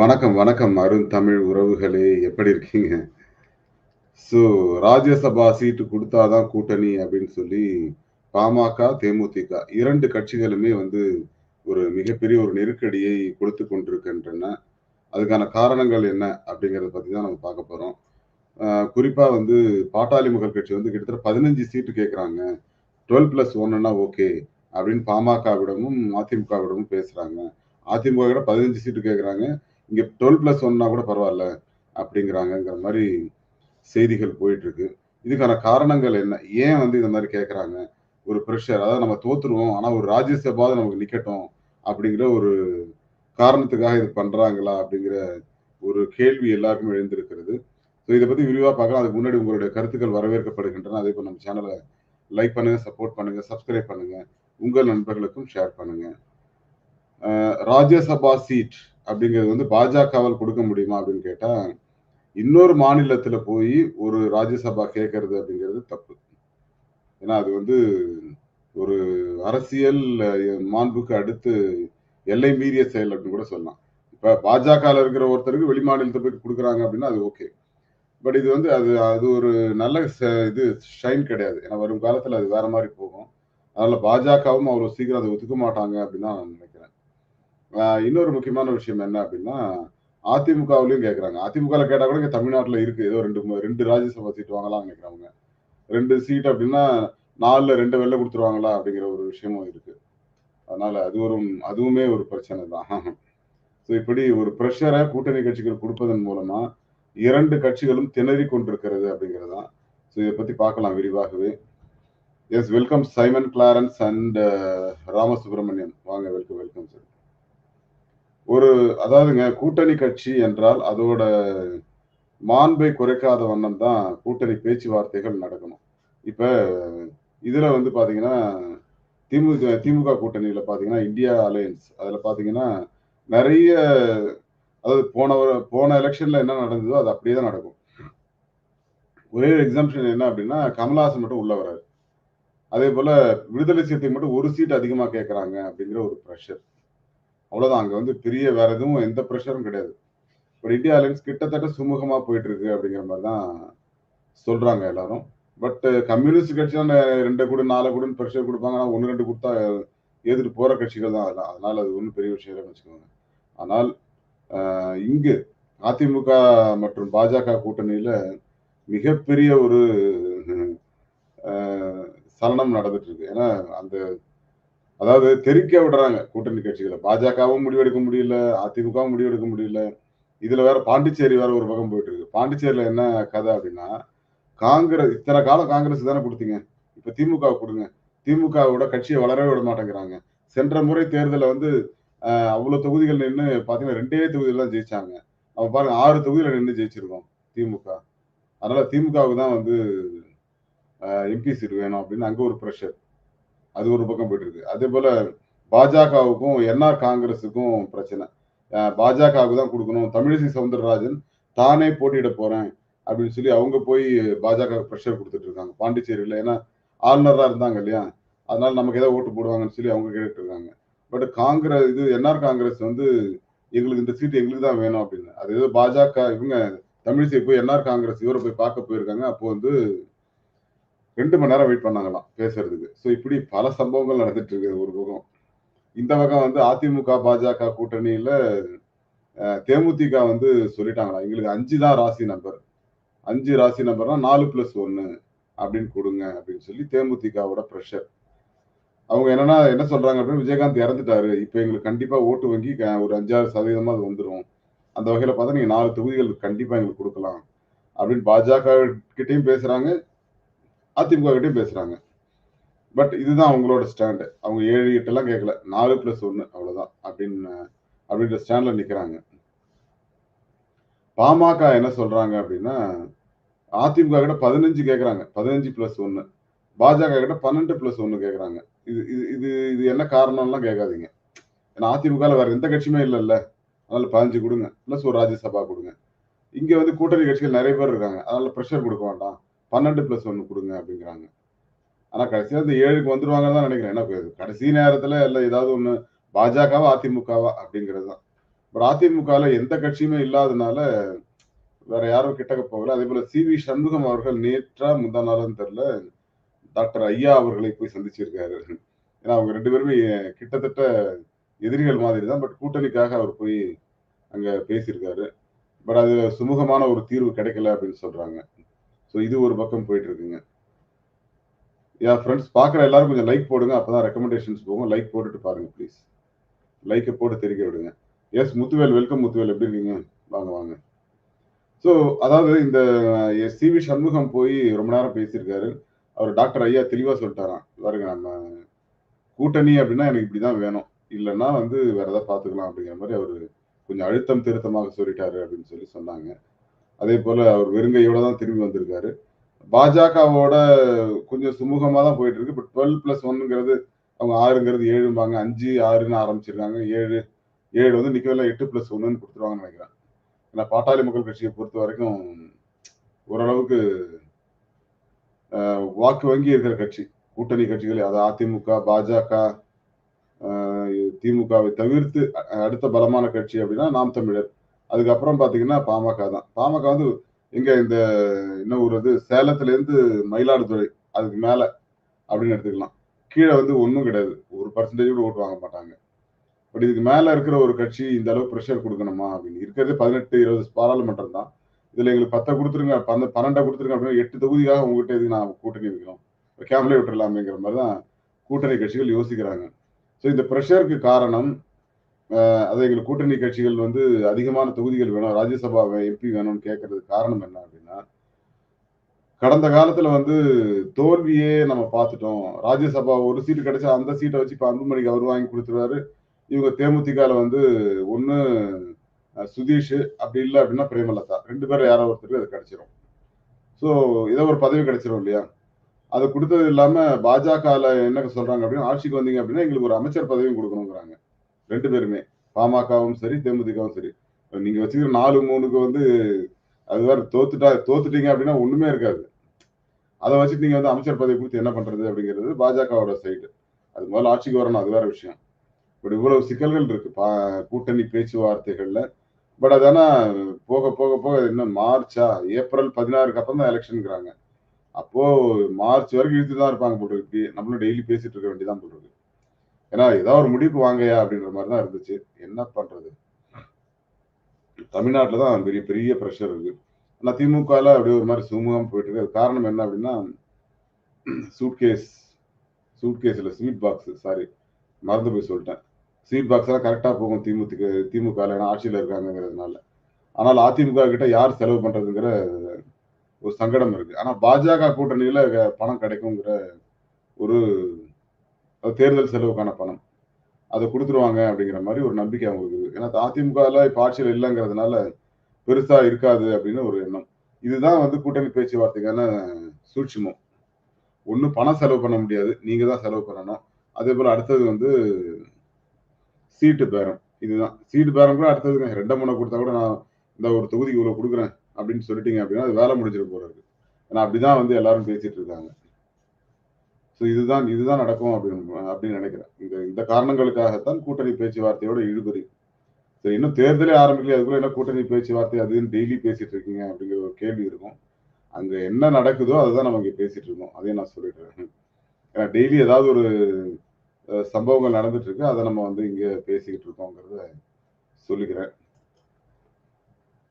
வணக்கம், வணக்கம். அருண் தமிழ் உறவுகளே! எப்படி இருக்கீங்க? ஸோ ராஜ்யசபா சீட்டு கொடுத்தாதான் கூட்டணி அப்படின்னு சொல்லி பாமக, தேமுதிக இரண்டு கட்சிகளுமே வந்து ஒரு மிகப்பெரிய ஒரு நெருக்கடியை கொடுத்து கொண்டிருக்கின்றன. அதுக்கான காரணங்கள் என்ன? அப்படிங்கிறத பற்றி தான் நம்ம பார்க்க போகிறோம் குறிப்பாக வந்து பாட்டாளி மக்கள் கட்சி வந்து கிட்டத்தட்ட 15 சீட்டு கேட்குறாங்க டுவெல் ப்ளஸ் 12+1ன்னா ஓகே. அப்படின்னு பாமகவிடமும், அதிமுகவிடமும் பேசுகிறாங்க அதிமுக விட 15 சீட்டு கேட்குறாங்க இங்க 12+1ன்னா கூட பரவாயில்ல அப்படிங்கிறாங்கங்கிற மாதிரி செய்திகள் போயிட்டு இருக்கு. இதுக்கான காரணங்கள் என்ன? ஏன் வந்து இந்த மாதிரி கேட்கறாங்க? ஒரு ப்ரெஷர் அதாவது நம்ம தோத்துருவோம். ஆனா ஒரு ராஜ்யசபாவது நமக்கு நிக்கட்டும். அப்படிங்கிற ஒரு காரணத்துக்காக இது பண்றாங்களா? அப்படிங்கிற ஒரு கேள்வி எல்லாருக்கும் எழுந்திருக்கிறது. ஸோ இதை பத்தி விரிவா பார்க்கலாம். அதுக்கு முன்னாடி உங்களுடைய கருத்துக்கள் வரவேற்கப்படுகின்றன. அதே போல் நம்ம சேனலை லைக் பண்ணுங்க, சப்போர்ட் பண்ணுங்க, சப்ஸ்கிரைப் பண்ணுங்க. உங்கள் நண்பர்களுக்கும் ஷேர் பண்ணுங்க. ராஜ்யசபா சீட் அப்படிங்கிறது வந்து பாஜகவால் கொடுக்க முடியுமா? அப்படின்னு கேட்டா, இன்னொரு மாநிலத்தில் போய் ஒரு ராஜ்யசபா கேட்கறது அப்படிங்கிறது தப்பு. ஏன்னா அது வந்து ஒரு அரசியல் மாண்புக்கு அடுத்து எல்லை மீறிய செயல் அப்படின்னு கூட சொல்லலாம். இப்ப பாஜகவில் இருக்கிற ஒருத்தருக்கு வெளிமாநிலத்துல போய் கொடுக்குறாங்க அப்படின்னா அது ஓகே. பட் இது வந்து அது அது ஒரு நல்ல ச இது ஷைன் கிடையாது. ஏன்னா வரும் காலத்துல அது வேற மாதிரி போகும். அதனால பாஜகவும் அவ்வளோ சீக்கிரம் அதை ஒத்துக்க மாட்டாங்க அப்படின்னு நான் நினைக்கிறேன். இன்னொரு முக்கியமான விஷயம் என்ன அப்படின்னா, அதிமுகவிலயும் கேட்கறாங்க. அதிமுகவில் கேட்டா கூட இங்கே தமிழ்நாட்டுல இருக்கு. ஏதோ ரெண்டு ரெண்டு ராஜ்யசபா சீட் வாங்கலாம்னு நினைக்கிறவங்க. ரெண்டு சீட் அப்படின்னா 4ல 2 வெளில கொடுத்துருவாங்களா அப்படிங்கிற ஒரு விஷயமும் இருக்கு. அதனால அது ஒரு அதுவுமே ஒரு பிரச்சனை தான். ஸோ இப்படி ஒரு ப்ரெஷரை கூட்டணி கட்சிகள் கொடுப்பதன் மூலமா இரண்டு கட்சிகளும் திணறி கொண்டிருக்கிறது அப்படிங்கிறது தான். ஸோ இதை பத்தி பார்க்கலாம் விரிவாகவே. Yes welcome Simon Clarence and Ramasubramanian. வாங்க வெல்கம், வெல்கம் சார். ஒரு அதாவதுங்க கூட்டணி கட்சி என்றால் அதோட மாண்பை குறைக்காத வண்ணம் தான் கூட்டணி பேச்சுவார்த்தைகள் நடக்கணும். இப்ப இதுல வந்து பார்த்தீங்கன்னா, திமுக திமுக கூட்டணியில பார்த்தீங்கன்னா, இந்தியா அலையன்ஸ் அதுல பார்த்தீங்கன்னா, நிறைய அதாவது போன போன எலெக்ஷனில் என்ன நடந்ததோ அது அப்படியே தான் நடக்கும். ஒரே எக்ஸாம்பிஷன் என்ன அப்படின்னா, கமல்ஹாசன் மட்டும் உள்ள வராரு. அதேபோல விடுதலை சிறுத்தைக்கு மட்டும் ஒரு சீட் அதிகமா கேட்கறாங்க அப்படிங்கிற ஒரு ப்ரெஷர் அவ்வளோதான். அங்க வந்து பெரிய வேற எதுவும் எந்த ப்ரெஷரும் கிடையாது. பட் இந்தியா அலைன்ஸ் கிட்டத்தட்ட சுமூகமா போயிட்டு இருக்கு அப்படிங்கிற மாதிரி தான் சொல்றாங்க எல்லாரும். பட் கம்யூனிஸ்ட் கட்சிலாம் 2 குடு, நாலு குடுன்னு பிரஷர் குடுப்பாங்க. ஆனா 1, 2 குடுத்தா ஏத்துட்டு போற கட்சிகள் தான் அதெல்லாம். அதனால அது ஒன்றும் பெரிய விஷயம் இல்லன்னு வச்சுக்கோங்க. ஆனால் இங்கு அதிமுக மற்றும் பாஜக கூட்டணியில மிகப்பெரிய ஒரு சலனம் நடந்துட்டு இருக்கு. ஏன்னா அந்த அதாவது தெரிக்க விடுறாங்க கூட்டணி கட்சிகளை பாஜகவும் முடிவெடுக்க முடியல, அதிமுகவும் முடிவெடுக்க முடியல. இதுல வேற பாண்டிச்சேரி வேற ஒரு பக்கம் போயிட்டு இருக்கு. பாண்டிச்சேரியில என்ன கதை அப்படின்னா, காங்கிரஸ் இத்தனை காலம் காங்கிரஸ் தானே கொடுத்தீங்க இப்ப திமுகவுக்கு கொடுங்க திமுகவோட கட்சியை வளரவே விட மாட்டேங்கிறாங்க. சென்ற முறை தேர்தலில் வந்து அவ்வளவு அவ்வளோ தொகுதிகள் நின்று பாத்தீங்கன்னா ரெண்டே தொகுதியில் தான் ஜெயிச்சாங்க. அப்ப பாருங்க ஆறு தொகுதியில நின்று ஜெயிச்சிருக்கோம் திமுக. அதனால திமுகவுக்கு தான் வந்து எம்பி சீட் வேணும் அப்படின்னு அங்க ஒரு ப்ரெஷர் அது ஒரு பக்கம் போயிட்டு இருக்கு. அதேபோல பாஜகவுக்கும், என்ஆர் காங்கிரஸுக்கும் பிரச்சனை. பாஜகவுக்கு தான் கொடுக்கணும் தமிழிசை சவுந்தரராஜன் தானே போட்டியிட போறேன் அப்படின்னு சொல்லி அவங்க போய் பாஜகவுக்கு ப்ரெஷர் கொடுத்துட்டு இருக்காங்க. பாண்டிச்சேரியில் ஏன்னா ஆளுநராக இருந்தாங்க இல்லையா? அதனால நமக்கு ஏதாவது ஓட்டு போடுவாங்கன்னு சொல்லி அவங்க கேட்டுட்டு இருக்காங்க. பட் காங்கிரஸ் இது என்ஆர் காங்கிரஸ் வந்து எங்களுக்கு இந்த சீட் எங்களுக்கு தான் வேணும் அப்படின்னு. அது ஏதோ பாஜக இவங்க தமிழிசை போய் என்ஆர் காங்கிரஸ் இவரை போய் பார்க்க போயிருக்காங்க. அப்போ வந்து ரெண்டு மணி நேரம் வெயிட் பண்ணாங்களாம் பேசுறதுக்கு. ஸோ இப்படி பல சம்பவங்கள் நடந்துட்டு இருக்கு ஒரு பக்கம். இந்த பக்கம் வந்து அதிமுக, பாஜக கூட்டணியில தேமுதிக வந்து சொல்லிட்டாங்களா எங்களுக்கு அஞ்சு தான் ராசி நம்பர். அஞ்சு ராசி நம்பர்னா 4+1 அப்படின்னு கொடுங்க அப்படின்னு சொல்லி தேமுதிகவோட ப்ரெஷர் அவங்க என்னன்னா என்ன சொல்றாங்க அப்படின்னா, விஜயகாந்த் இறந்துட்டாரு. இப்போ எங்களுக்கு கண்டிப்பா ஓட்டு வங்கி க ஒரு 5, 6% அது வந்துடும் அந்த வகையில பார்த்தா நீங்க நாலு தொகுதிகள் கண்டிப்பா எங்களுக்கு கொடுக்கலாம் அப்படின்னு பாஜக கிட்டேயும் பேசுறாங்க. அதிமுக கிட்டே பேசுறாங்க. பட் இதுதான் அவங்களோட ஸ்டாண்டு அவங்க 7, 8லாம் கேட்கல. 4+1 அவ்வளோதான் அப்படின்னு அப்படின்ற ஸ்டாண்டில் நிற்கிறாங்க பாமக என்ன சொல்றாங்க அப்படின்னா, அதிமுக கிட்ட 15 கேட்கறாங்க. 15+1 பாஜக கிட்ட பன்னெண்டு ப்ளஸ் ஒன்று கேட்குறாங்க இது இது இது இது என்ன காரணம்லாம் கேட்காதீங்க. ஏன்னா அதிமுகவில் வேற எந்த கட்சியுமே இல்லைல்ல அதனால பதினஞ்சு கொடுங்க ப்ளஸ் ஒரு ராஜ்யசபா கொடுங்க இங்கே வந்து கூட்டணி கட்சிகள் நிறைய பேர் இருக்காங்க. அதனால ப்ரெஷர் கொடுக்க வேண்டாம். பன்னெண்டு ப்ளஸ் ஒன்று கொடுங்க அப்படிங்கிறாங்க. ஆனால் கடைசியாக இந்த ஏழுக்கு வந்துடுவாங்கன்னு தான் நினைக்கிறேன். ஏன்னா கடைசி நேரத்தில் இல்லை ஏதாவது ஒன்று பாஜகவா, அதிமுகவா அப்படிங்கிறது தான். பட் அதிமுகவில் எந்த கட்சியுமே இல்லாதனால வேற யாரும் கிட்டக்க போகல அதே போல சி வி சண்முகம் அவர்கள் நேற்றா முந்தா நாளும் தெரில டாக்டர் ஐயா அவர்களை போய் சந்திச்சிருக்காரு ஏன்னா அவங்க ரெண்டு பேருமே கிட்டத்தட்ட எதிரிகள் மாதிரி தான் பட் கூட்டணிக்காக அவர் போய் அங்க பேசியிருக்காரு பட் அது சுமூகமான ஒரு தீர்வு கிடைக்கல அப்படின்னு சொல்றாங்க ஸோ இது ஒரு பக்கம் போயிட்டு இருக்குங்க யா ஃப்ரெண்ட்ஸ் பார்க்குற எல்லாரும் கொஞ்சம் லைக் போடுங்க. அப்போ தான் ரெக்கமெண்டேஷன்ஸ் போகும். லைக் போட்டுட்டு பாருங்க ப்ளீஸ் லைக்கை போட்டு தெரிவிக்க விடுங்க. Yes Muthuvel welcome Muthuvel. எப்படி இருக்கீங்க? வாங்க வாங்க. ஸோ அதாவது இந்த சி வி சண்முகம் போய் ரொம்ப நேரம் பேசியிருக்காரு. அவர் டாக்டர் ஐயா தெளிவாக சொல்லிட்டாராம். பாருங்க நம்ம கூட்டணி அப்படின்னா எனக்கு இப்படி தான் வேணும். இல்லைன்னா வந்து வேற ஏதாவது பார்த்துக்கலாம் அப்படிங்கிற மாதிரி அவர் கொஞ்சம் அழுத்தம் திருத்தமாக சொல்லிட்டாரு அப்படின்னு சொல்லி சொன்னாங்க. அதே போல அவர் வெறுங்கையோட தான் திரும்பி வந்திருக்காரு. பாஜகவோட கொஞ்சம் சுமூகமா தான் போயிட்டு இருக்கு. இப்போ டுவெல் பிளஸ் ஒன்னுங்கிறது அவங்க ஆறுங்கிறது ஏழும்பாங்க. அஞ்சு ஆறுன்னு ஆரம்பிச்சிருக்காங்க. ஏழு ஏழு வந்து நிக்கவில்லை. எட்டு பிளஸ் ஒன்றுன்னு கொடுத்துருவாங்கன்னு நினைக்கிறேன். ஏன்னா பாட்டாளி மக்கள் கட்சியை பொறுத்த வரைக்கும் ஓரளவுக்கு வாக்கு வங்கி இருக்கிற கட்சி. கூட்டணி கட்சிகள் அது அதிமுக பாஜக திமுகவை தவிர்த்து அடுத்த பலமான கட்சி அப்படின்னா நாம் தமிழர். அதுக்கப்புறம் பாத்தீங்கன்னா பாமக தான். பாமக வந்து எங்க இந்த என்ன ஊர் அது? சேலத்துல இருந்து மயிலாடுதுறை அதுக்கு மேல அப்படின்னு எடுத்துக்கலாம். கீழே வந்து ஒன்றும் கிடையாது. ஒரு பர்சன்டேஜ் கூட ஓட்டு வாங்க மாட்டாங்க. பட் இதுக்கு மேல இருக்கிற ஒரு கட்சி இந்த அளவு ப்ரெஷர் கொடுக்கணுமா அப்படின்னு. இருக்கிறது பதினெட்டு இருபது பாராளுமன்றம் தான். இதுல எங்களுக்கு பத்தை கொடுத்துருங்க பன்ன பன்னெண்டை கொடுத்துருங்க அப்படின்னா எட்டு தொகுதியாக உங்ககிட்ட இது நான் கூட்டணி வைக்கணும்? கேமலே விட்டுடலாமேங்கிற மாதிரி தான் கூட்டணி கட்சிகள் யோசிக்கிறாங்க. ஸோ இந்த ப்ரெஷருக்கு காரணம் அது எங்களுக்கு கூட்டணி கட்சிகள் வந்து அதிகமான தொகுதிகள் வேணும். ராஜ்யசபா எம்பி வேணும்னு கேட்கறதுக்கு காரணம் என்ன அப்படின்னா கடந்த காலத்துல வந்து தோல்வியே நம்ம பார்த்துட்டோம். ராஜ்யசபா ஒரு சீட்டு கிடைச்சா அந்த சீட்டை வச்சு இப்ப அன்புமணிக்கு அவர் வாங்கி கொடுத்துருவாரு. இவங்க தேமுதிகால வந்து ஒன்று சுதீஷ் அப்படி இல்லை அப்படின்னா பிரேமலதா. ரெண்டு பேரும் யாரோ ஒருத்தருக்கு அது கிடைச்சிரும். ஸோ ஏதோ ஒரு பதவி கிடைச்சிரும் இல்லையா? அதை கொடுத்தது இல்லாம பாஜகல என்ன சொல்றாங்க அப்படின்னா ஆட்சிக்கு வந்தீங்க அப்படின்னா எங்களுக்கு ஒரு அமைச்சர் பதவியும் கொடுக்கணுங்கிறாங்க ரெண்டு பேருமே. பாமகவும் சரி தேமுதிகவும் சரி. நீங்க வச்சுக்கிற நாலு மூணுக்கு வந்து அது வேற தோத்துட்டா தோத்துட்டீங்க அப்படின்னா ஒண்ணுமே இருக்காது. அதை வச்சுட்டு நீங்க வந்து அமைச்சர் பதவி கொடுத்து என்ன பண்றது அப்படிங்கிறது பாஜகவோட சைடு அது முதல்ல ஆட்சிக்கு வரணும் அது வேற விஷயம். பட் இவ்வளவு சிக்கல்கள் இருக்கு. பா- கூட்டணி பேச்சுவார்த்தைகள்ல. பட் அதானா போக போக போக இன்னும் மார்ச்சா ஏப்ரல் பதினாறுக்கு அப்புறம் தான் எலெக்ஷனுங்கிறாங்க. அப்போ மார்ச் வரைக்கும் இழுத்து தான் இருப்பாங்க போட்டு நம்மளும் டெய்லி பேசிட்டு இருக்க வேண்டியதான் போட்டு ஏன்னா ஏதாவது ஒரு முடிவுக்கு வாங்கயா அப்படின்ற மாதிரி தான் இருந்துச்சு. என்ன பண்றது? தமிழ்நாட்டில் தான் பெரிய பெரிய ப்ரெஷர் இருக்கு. ஆனால் திமுகவில் அப்படியே ஒரு மாதிரி சுமூகம் போயிட்டு இருக்கு. காரணம் என்ன அப்படின்னா சூட்கேஸ் சூட்கேஸில் ஸ்வீட் பாக்ஸ் சாரி மறந்து போய் சொல்லிட்டேன். ஸ்வீட் பாக்ஸ் எல்லாம் கரெக்டாக போகும் திமுக திமுக ஏன்னா ஆட்சியில் இருக்காங்கிறதுனால ஆனால் அதிமுக கிட்ட யார் செலவு பண்றதுங்கிற ஒரு சங்கடம் இருக்கு. ஆனால் பாஜக கூட்டணியில் பணம் கிடைக்குங்கிற ஒரு தேர்தல் செலவுக்கான பணம். அதை கொடுத்துருவாங்க அப்படிங்கிற மாதிரி ஒரு நம்பிக்கை அவங்களுக்கு இருக்கு ஏன்னா அதிமுகவில் இப்போ ஆட்சியில் இல்லைங்கிறதுனால பெருசாக இருக்காது அப்படின்னு ஒரு எண்ணம். இதுதான் வந்து கூட்டணி பேச்சுவார்த்தைக்கான சூட்சுமம். ஒன்றும் பணம் செலவு பண்ண முடியாது. நீங்கள் தான் செலவு பண்ணணும். அதே போல் அடுத்தது வந்து சீட்டு பேரம். இதுதான். சீட்டு பேரம் கூட அடுத்ததுங்க ரெண்டை மூணு கொடுத்தா கூட நான் இந்த ஒரு தொகுதிக்கு இவ்வளோ கொடுக்குறேன் அப்படின்னு சொல்லிட்டீங்க அப்படின்னா அது வேலை முடிஞ்சிட போகிறது ஏன்னா அப்படிதான் வந்து எல்லாரும் பேசிட்டு இருக்காங்க. ஸோ இதுதான் இதுதான் நடக்கும் அப்படின்னு அப்படின்னு நினைக்கிறேன். இந்த இந்த காரணங்களுக்காகத்தான் கூட்டணி பேச்சுவார்த்தையோட இழுபறி. சரி இன்னும் தேர்தலே ஆரம்பிக்கல அதுக்குள்ள என்ன கூட்டணி பேச்சுவார்த்தை அதுன்னு டெய்லி பேசிட்டு இருக்கீங்க அப்படிங்கிற ஒரு கேள்வி இருக்கும். அங்க என்ன நடக்குதோ அதுதான் நம்ம இங்க பேசிட்டு இருக்கோம். அதையும் நான் சொல்லிடுறேன். ஏன்னா டெய்லி ஏதாவது ஒரு சம்பவங்கள் நடந்துட்டு இருக்கு அதை நம்ம வந்து இங்க பேசிக்கிட்டு இருக்கோங்கிறத சொல்லிக்கிறேன்.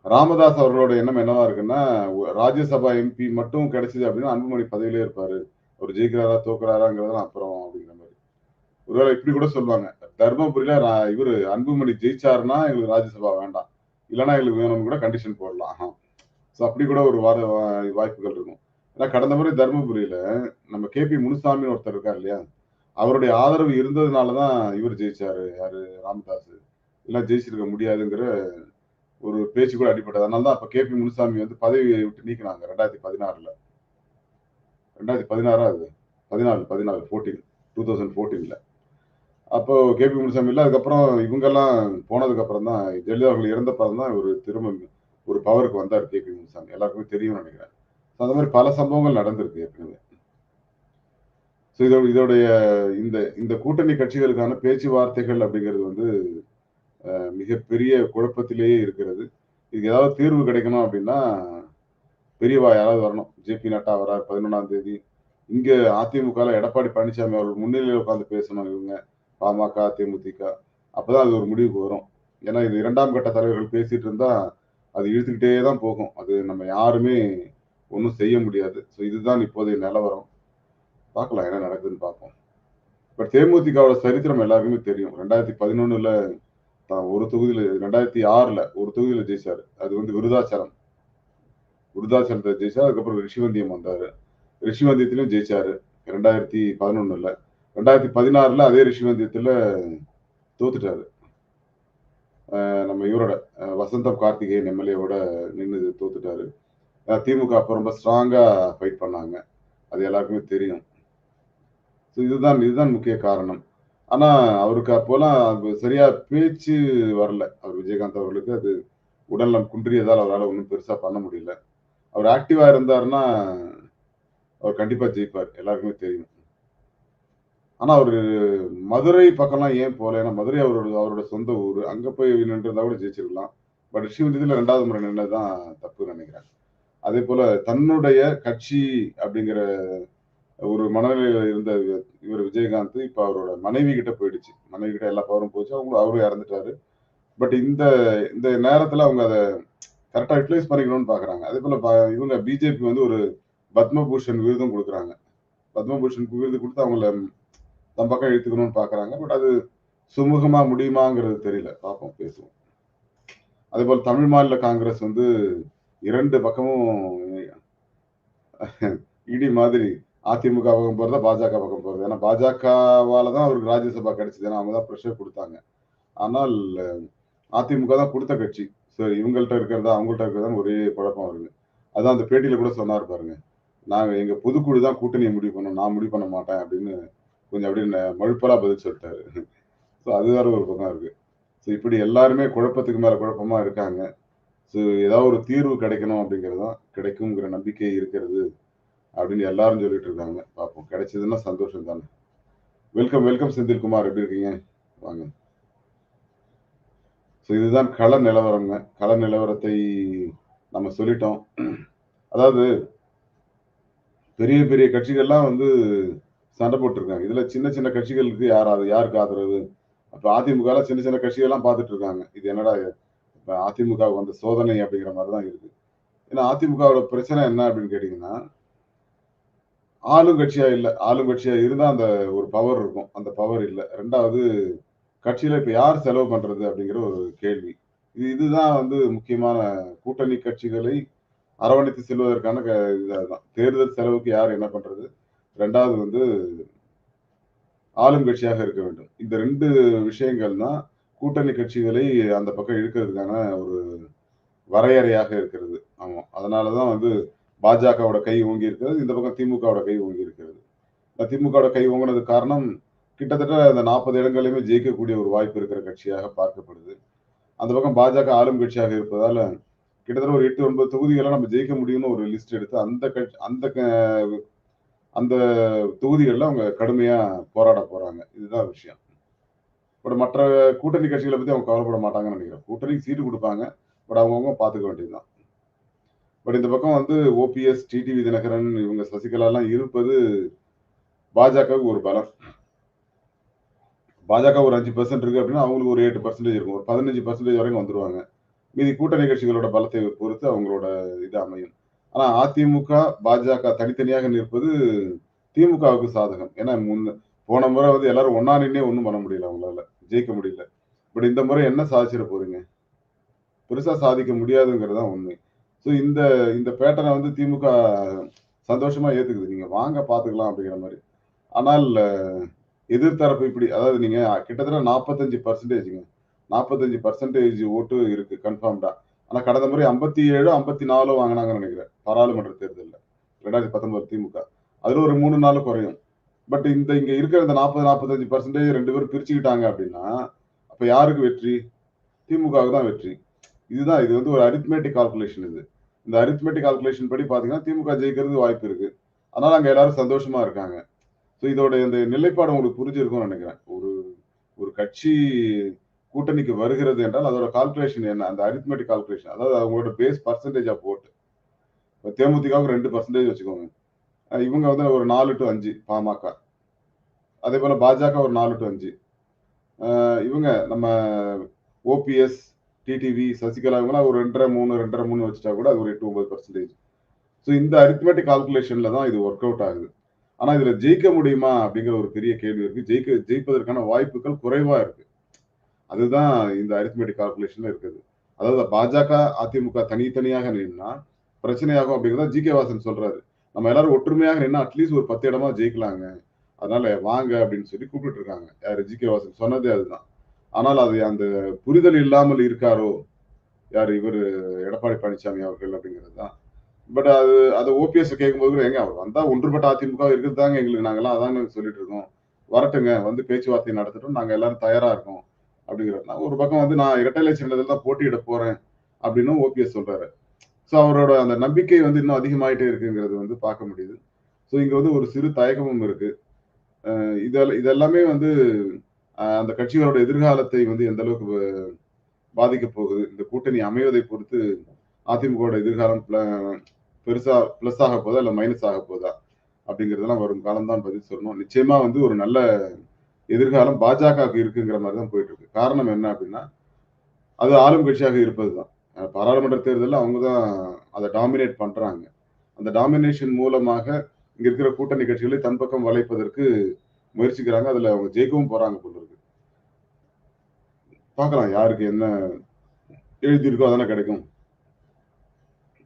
ராமதாஸ் அவர்களோட எண்ணம் என்னவா இருக்குன்னா ராஜ்யசபா எம்பி மட்டும் கிடைச்சது அப்படின்னா அன்புமணி பதவியிலே இருப்பாரு. அவர் ஜெயிக்கிறாரா தோக்குறாராங்கிறதெல்லாம் அப்புறம் அப்படிங்கிற மாதிரி. ஒருவேளை இப்படி கூட சொல்லுவாங்க. தர்மபுரியில இவர் அன்புமணி ஜெயிச்சாருன்னா எங்களுக்கு ராஜ்யசபா வேண்டாம். இல்லைன்னா எங்களுக்கு வேணும்னு கூட கண்டிஷன் போடலாம். ஸோ அப்படி கூட ஒரு வார வா- வாய்ப்புகள் இருக்கும். ஏன்னா கடந்த முறை தர்மபுரியில நம்ம கேபி முனுசாமின்னு ஒருத்தர் இருக்கார் இல்லையா? அவருடைய ஆதரவு இருந்ததுனால தான் இவர் ஜெயிச்சாரு யாரு? ராமதாஸ் இல்லை ஜெயிச்சிருக்க முடியாதுங்கிற ஒரு பேச்சு கூட அடிப்பட்டது அதனால தான் அப்ப கேபி முனுசாமி வந்து பதவியை விட்டு நீக்கினாங்க ரெண்டாயிரத்தி பதினாறுல. ரெண்டாயிரத்தி பதினாறா அது பதினாலு பதினாலு ஃபோர்டீன் டூ தௌசண்ட் ஃபோர்டீனில் அப்போ கேபி முனுசாமி இல்லை அதுக்கப்புறம் இவங்கெல்லாம் போனதுக்கப்புறம் தான் ஜெயலலிதா அவர்கள் இறந்த அப்புறம் தான் ஒரு திரும்ப ஒரு பவருக்கு வந்தார் கேபி முனுசாமி. எல்லாருக்குமே தெரியும்னு நினைக்கிறேன். ஸோ அந்த மாதிரி பல சம்பவங்கள் நடந்திருக்கு ஏற்கனவே. ஸோ இதோட இதோடைய இந்த இந்த கூட்டணி கட்சிகளுக்கான பேச்சுவார்த்தைகள் அப்படிங்கிறது வந்து மிகப்பெரிய குழப்பத்திலேயே இருக்கிறது. இதுக்கு ஏதாவது தீர்வு கிடைக்கணும் அப்படின்னா பெரியவா யாராவது வரணும் ஜேபி நட்டா வரார் பதினொன்றாம் தேதி. இங்க அதிமுக எடப்பாடி பழனிசாமி அவர்கள் முன்னிலையில் உட்காந்து பேசணும் இவங்க பாமக தேமுதிக. அப்பதான் அது ஒரு முடிவுக்கு வரும். ஏன்னா இது இரண்டாம் கட்ட தலைவர்கள் பேசிட்டு இருந்தா அது இழுத்துக்கிட்டே தான் போகும். அது நம்ம யாருமே ஒன்றும் செய்ய முடியாது. ஸோ இதுதான் இப்போதைய நிலவரம். பார்க்கலாம் என்ன நடக்குதுன்னு பார்ப்போம். பட் தேமுதிகவோட சரித்திரம் எல்லாருக்குமே தெரியும். ரெண்டாயிரத்தி பதினொன்னுல தான் ஒரு தொகுதியில் ரெண்டாயிரத்தி ஆறுல ஒரு தொகுதியில் ஜெயிச்சார். அது வந்து விருதாச்சலம். விருதாச்சலத்தை ஜெயிச்சார் அதுக்கப்புறம் ரிஷிவந்தியம் வந்தாரு. ரிஷிவந்தியத்திலும் ஜெயிச்சாரு. ரெண்டாயிரத்தி பதினொன்னுல. ரெண்டாயிரத்தி பதினாறுல அதே ரிஷிவந்தியத்துல தோத்துட்டாரு. நம்ம இவரோட வசந்த வசந்தம் கார்த்திகேயன் எம்எல்ஏவோட நின்று தோத்துட்டாரு. திமுக அப்போ ரொம்ப ஸ்ட்ராங்கா ஃபைட் பண்ணாங்க. அது எல்லாருக்குமே தெரியும். ஸோ இதுதான் இதுதான் முக்கிய காரணம். ஆனா அவருக்கு அப்போலாம் சரியா பேச்சு வரல. அவர் விஜயகாந்த் அவர்களுக்கு அது உடல்நலம் குன்றியதால் அவரால் ஒன்றும் பெருசா பண்ண முடியல. அவர் ஆக்டிவா இருந்தாருன்னா அவர் கண்டிப்பா ஜெயிப்பார். எல்லாருக்குமே தெரியும். ஆனா அவரு மதுரை பக்கம்லாம் ஏன் போல ஏன்னா மதுரை அவரோட அவரோட சொந்த ஊர். அங்க போய் நின்றுருந்தா கூட ஜெயிச்சிருக்கலாம். பட் ரிஷிவந்தியத்தில் ரெண்டாவது முறை நின்றதுதான் தப்பு நினைக்கிறேன். அதே போல தன்னுடைய கட்சி அப்படிங்கிற ஒரு மனநிலையில இருந்த இவர் விஜயகாந்த் இப்ப அவரோட மனைவி கிட்ட போயிடுச்சு. மனைவி கிட்ட எல்லா பவரும் போச்சு. அவங்க அவரும் இறந்துட்டாரு. பட் இந்த இந்த நேரத்துல அவங்க அதை கரெக்டா யூட்டிலைஸ் பண்ணிக்கணும்னு பாக்குறாங்க. அதே போல இவங்க பிஜேபி வந்து ஒரு பத்மபூஷன் விருதும் கொடுக்குறாங்க. பத்மபூஷன் விருது கொடுத்து அவங்கள தம் பக்கம் இழுத்துக்கணும்னு பாக்குறாங்க. பட் அது சுமூகமா முடியுமாங்கிறது தெரியல. பார்ப்போம் பேசுவோம். அதே போல தமிழ் மாநில காங்கிரஸ் வந்து இரண்டு பக்கமும் இடி மாதிரி அதிமுக பக்கம் போகிறதா பாஜக பக்கம் போறது. ஏன்னா பாஜகவால தான் அவருக்கு ராஜ்யசபா கிடைச்சது. ஏன்னா அவங்க தான் ப்ரெஷர் கொடுத்தாங்க. ஆனால் அதிமுக தான் கொடுத்த கட்சி. ஸோ இவங்கள்ட்ட இருக்கிறதா அவங்கள்ட்ட இருக்கிறதா ஒரே குழப்பம் வருது. அதான் அந்த பேட்டியில் கூட சொன்னார் பாருங்க. நாங்கள் எங்கள் பொதுக்குழு தான் கூட்டணியை முடிவு பண்ணோம் நான் முடிவு பண்ண மாட்டேன் அப்படின்னு கொஞ்சம் அப்படியே மழுப்பலாக மழுப்பலா பதில் சொல்லிட்டாரு. ஸோ அது வேற ஒரு பக்கம் இருக்குது ஸோ இப்படி எல்லாருமே குழப்பத்துக்கு மேலே குழப்பமாக இருக்காங்க. ஸோ ஏதாவது ஒரு தீர்வு கிடைக்கணும் அப்படிங்கிறது தான் கிடைக்குங்கிற நம்பிக்கை இருக்கிறது அப்படின்னு எல்லாரும் சொல்லிட்டு இருக்காங்க. பார்ப்போம். கிடைச்சதுன்னா சந்தோஷம் தானே வெல்கம் வெல்கம் செந்தில்குமார். எப்படி இருக்கீங்க? வாங்க. ஸோ இதுதான் கள நிலவரங்க. கள நிலவரத்தை நம்ம சொல்லிட்டோம். அதாவது பெரிய பெரிய கட்சிகள்லாம் வந்து சண்டை போட்டிருக்காங்க. இதுல சின்ன சின்ன கட்சிகளுக்கு யாராவது யாருக்கு ஆதரவு? அப்ப அதிமுக சின்ன சின்ன கட்சிகள்லாம் பார்த்துட்டு இருக்காங்க இது என்னடா இப்ப அதிமுக வந்த சோதனை அப்படிங்கிற மாதிரி தான் இருக்கு. ஏன்னா அதிமுகவோட பிரச்சனை என்ன அப்படின்னு கேட்டீங்கன்னா ஆளுங்கட்சியா இல்லை ஆளுங்கட்சியா இருந்தா அந்த ஒரு பவர் இருக்கும். அந்த பவர் இல்லை. ரெண்டாவது கட்சியில இப்ப யார் செலவு பண்றது அப்படிங்கிற ஒரு கேள்வி. இது இதுதான் வந்து முக்கியமான கூட்டணி கட்சிகளை அரவணைத்து செல்வதற்கான க- தேர்தல் செலவுக்கு யார் என்ன பண்றது? ரெண்டாவது வந்து ஆளும் கட்சியாக இருக்க வேண்டும். இந்த ரெண்டு விஷயங்கள் தான் கூட்டணி கட்சிகளை அந்த பக்கம் இழுக்கிறதுக்கான ஒரு வரையறையாக இருக்கிறது. ஆமாம் அதனாலதான் வந்து பாஜகவோட கை ஓங்கி இருக்கிறது இந்த பக்கம் திமுகவோட கை ஓங்கி இருக்கிறது. திமுகவோட கை ஓங்கினது காரணம் கிட்டத்தட்ட அந்த நாற்பது இடங்களையுமே ஜெயிக்கக்கூடிய ஒரு வாய்ப்பு இருக்கிற கட்சியாக பார்க்கப்படுது. அந்த பக்கம் பாஜக ஆளும் கட்சியாக இருப்பதால கிட்டத்தட்ட ஒரு எட்டு ஒன்பது தொகுதிகளை நம்ம ஜெயிக்க முடியும்னு ஒரு லிஸ்ட் எடுத்து அந்த கட்சி அந்த க- அந்த தொகுதிகளில் அவங்க கடுமையா போராட போறாங்க. இதுதான் விஷயம். பட் மற்ற கூட்டணி கட்சிகளை பத்தி அவங்க கவலைப்பட மாட்டாங்கன்னு நினைக்கிறேன். கூட்டணிக்கு சீட்டு கொடுப்பாங்க. பட் அவங்கவுங்க பார்த்துக்க வேண்டியதுதான். பட் இந்த பக்கம் வந்து ஓபிஎஸ் டிடிவி தினகரன் இவங்க சசிகலாலாம் இருப்பது பாஜகவுக்கு ஒரு பலம். பாஜக ஒரு அஞ்சு பர்சன்ட் இருக்கு அப்படின்னா அவங்களுக்கு ஒரு எட்டு பர்சன்டேஜ் இருக்கும். ஒரு பதினஞ்சு பர்சன்டேஜ் வரைக்கும் வந்துருவாங்க. மீதி கூட்டணி கட்சிகளோட பலத்தை பொறுத்து அவங்களோட இது அமையும். ஆனா அதிமுக பாஜக தனித்தனியாக நிற்பது திமுகவுக்கு சாதகம். ஏன்னா முன்ன போன முறை வந்து எல்லாரும் ஒன்னா நின்னே ஒன்றும் பண்ண முடியல அவங்களால. ஜெயிக்க முடியல. பட் இந்த முறை என்ன சாதிச்சிட போறீங்க? பெருசா சாதிக்க முடியாதுங்கிறது தான் உண்மை. ஸோ இந்த இந்த பேட்டனை வந்து திமுக சந்தோஷமா ஏத்துக்குது. நீங்க வாங்க பாத்துக்கலாம் அப்படிங்கிற மாதிரி. ஆனால் எதிர்த்தரப்பு இப்படி அதாவது நீங்க கிட்டத்தட்ட நாற்பத்தஞ்சு பர்சன்டேஜுங்க நாற்பத்தஞ்சு பர்சன்டேஜ் ஓட்டு இருக்கு கன்ஃபார்ம்டா ஆனா கடந்த முறை ஐம்பத்தி ஏழு ஐம்பத்தி நாலு வாங்கினாங்கன்னு நினைக்கிறேன் பாராளுமன்ற தேர்தலில். ரெண்டாயிரத்தி பத்தொன்பது திமுக. அதுல ஒரு மூணு நாள் குறையும். பட் இந்த இங்க இருக்கிற இந்த நாற்பது நாற்பத்தஞ்சு பர்சன்டேஜ் ரெண்டு பேரும் பிரிச்சுக்கிட்டாங்க அப்படின்னா அப்ப யாருக்கு வெற்றி? திமுகவுக்கு தான் வெற்றி. இதுதான் இது வந்து ஒரு அரித்மேட்டிக் கால்குலேஷன் இது. இந்த அரித்மேட்டிக் கால்குலேஷன் படி பாத்தீங்கன்னா திமுக ஜெயிக்கிறது வாய்ப்பு இருக்கு. அதனால அங்க எல்லாரும் சந்தோஷமா இருக்காங்க. ஸோ இதோட இந்த நிலைப்பாடு உங்களுக்கு புரிஞ்சிருக்கும்னு நினைக்கிறேன். ஒரு ஒரு கட்சி கூட்டணிக்கு வருகிறது என்றால் அதோட கால்குலேஷன் என்ன? அந்த அரித்மெட்டிக் கால்குலேஷன் அதாவது அவங்களோட பேஸ் பர்சன்டேஜ் ஆஃப் ஓட்டு இப்போ தேமுதிகாவுக்கு ரெண்டு பர்சன்டேஜ் வச்சுக்கோங்க. இவங்க வந்து ஒரு நாலு டு அஞ்சு பாமக. அதே போல் பாஜக ஒரு நாலு டு அஞ்சு. இவங்க நம்ம ஓபிஎஸ் டிடிவி சசிகலா இவங்களாம் ஒரு ரெண்டரை மூணு ரெண்டரை மூணு வச்சுட்டா கூட அது ஒரு எட்டு ஒன்பது பர்சன்டேஜ் ஸோ இந்த அரித்மெட்டிக் கால்குலேஷனில் தான் இது ஒர்க் அவுட் ஆகுது. ஆனா இதுல ஜெயிக்க முடியுமா அப்படிங்கிற ஒரு பெரிய கேள்வி இருக்கு. ஜெயிக்க ஜெயிப்பதற்கான வாய்ப்புகள் குறைவா இருக்கு. அதுதான் இந்த அரித்மெட்டிக் கால்குலேஷன்ல இருக்குது. அதாவது பாஜக அதிமுக தனித்தனியாக நின்னா பிரச்சனையாகும் அப்படிங்கிறத ஜி கே வாசன் சொல்றாரு. நம்ம எல்லாரும் ஒற்றுமையாக நின்னா அட்லீஸ்ட் ஒரு பத்து இடமா ஜெயிக்கலாங்க. அதனால வாங்க அப்படின்னு சொல்லி கூப்பிட்டு இருக்காங்க. யாரு? ஜி கே வாசன் சொன்னதே அதுதான். ஆனால் அது அந்த புரிதல் இல்லாமல் இருக்காரோ? யார்? இவர் எடப்பாடி பழனிசாமி அவர்கள் அப்படிங்கிறது தான். பட் அது அது ஓபிஎஸ் கேட்கும்போது கூட எங்க அவர் வந்தா ஒன்றுபட்ட அதிமுக இருக்குது தாங்க எங்களுக்கு. நாங்கெல்லாம் அதாங்க சொல்லிட்டு இருக்கோம் வரட்டுங்க வந்து பேச்சுவார்த்தை நடத்தட்டும். நாங்க எல்லாரும் தயாரா இருக்கோம் அப்படிங்கிறது ஒரு பக்கம் வந்து நான் இரட்டை சின்னதில் தான் போட்டியிட போறேன் அப்படின்னு ஓபிஎஸ் சொல்றாரு. ஸோ அவரோட அந்த நம்பிக்கை வந்து இன்னும் அதிகமாயிட்டே இருக்குங்கிறது வந்து பார்க்க முடியுது. ஸோ இங்க வந்து ஒரு சிறு தயக்கமும் இருக்கு. இதெல்லாம் இதெல்லாமே வந்து அந்த கட்சிகளோட எதிர்காலத்தை வந்து எந்த அளவுக்கு பாதிக்க போகுது? இந்த கூட்டணி அமைவதை பொறுத்து அதிமுகவோட எதிர்காலம் பெருசா பிளஸ் ஆக போதா இல்ல மைனஸ் ஆக போதா அப்படிங்கிறதெல்லாம் வரும். காலம் தான் பதில் சொல்லணும். நிச்சயமா வந்து ஒரு நல்ல எதிர்காலம் பாஜகவுக்கு இருக்குங்கிற மாதிரி தான் போயிட்டு இருக்கு காரணம் என்ன அப்படின்னா அது ஆளும் கட்சியாக இருப்பது தான் பாராளுமன்ற தேர்தலில் அவங்க தான் அதை டாமினேட் பண்றாங்க. அந்த டாமினேஷன் மூலமாக இங்க இருக்கிற கூட்டணி கட்சிகளை தன் பக்கம் வளைப்பதற்கு முயற்சிக்கிறாங்க. அதுல அவங்க ஜெயிக்கவும் போறாங்க போல இருக்கு. பார்க்கலாம் யாருக்கு என்ன எழுதியிருக்கோ அதானே கிடைக்கும்.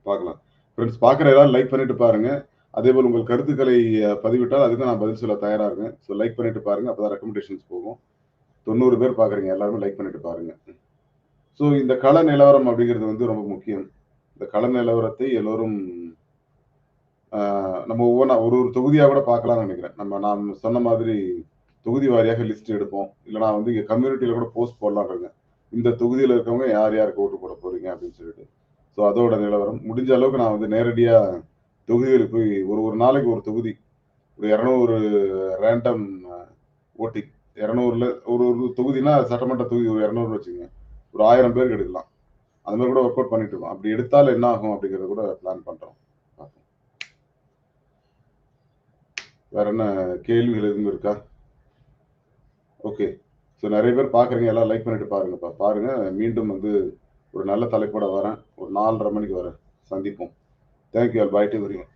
பார்க்கலாம். ஃப்ரெண்ட்ஸ் பார்க்குற எல்லாரும் லைக் பண்ணிட்டு பாருங்க. அதே போல் உங்கள் கருத்துக்களை பதிவிட்டால் அதுக்கு நான் பதில் சொல்ல தயாராக இருக்கேன். ஸோ லைக் பண்ணிட்டு பாருங்க. அப்பதான் ரெக்கமெண்டேஷன்ஸ் போகும். தொண்ணூறு பேர் பார்க்குறீங்க. எல்லாருமே லைக் பண்ணிட்டு பாருங்க. ஸோ இந்த கள நிலவரம் அப்படிங்கிறது வந்து ரொம்ப முக்கியம். இந்த கள நிலவரத்தை எல்லோரும் நம்ம ஒவ்வொன்றா ஒரு ஒரு தொகுதியாக கூட பார்க்கலாம்னு நினைக்கிறேன். நம்ம நான் சொன்ன மாதிரி தொகுதி வாரியாக லிஸ்ட் எடுப்போம். இல்லை நான் வந்து இங்கே கம்யூனிட்டியில் கூட போஸ்ட் போடலாம் இருக்கேன். இந்த தொகுதியில் இருக்கவங்க யார் யாருக்கு ஓட்டு போட போறீங்க அப்படின்னு சொல்லிட்டு. ஸோ அதோட நிலவரம் முடிஞ்ச அளவுக்கு நான் வந்து நேரடியாக தொகுதிகளுக்கு போய் ஒரு ஒரு நாளைக்கு ஒரு தொகுதி ஒரு இரநூறு ரேண்டம் ஓட்டிங் இரநூறுல ஒரு ஒரு தொகுதினா சட்டமன்ற தொகுதி ஒரு இரநூறு வச்சுங்க ஒரு ஆயிரம் பேருக்கு எடுக்கலாம். அந்த மாதிரி கூட ஒர்க் அவுட் பண்ணிட்டு இருக்கோம். அப்படி எடுத்தால் என்ன ஆகும் அப்படிங்கறத கூட பிளான் பண்றோம். வேற என்ன கேள்விகள் எதுவும் இருக்கா? ஓகே ஸோ நிறைய பேர் பார்க்குறீங்க. எல்லாம் லைக் பண்ணிட்டு பாருங்கப்பா. பாருங்க. மீண்டும் வந்து ஒரு நல்ல தலைப்போட வரேன். ஒரு நாலரை மணிக்கு வரேன். சந்திப்போம். Thank you all bye to very much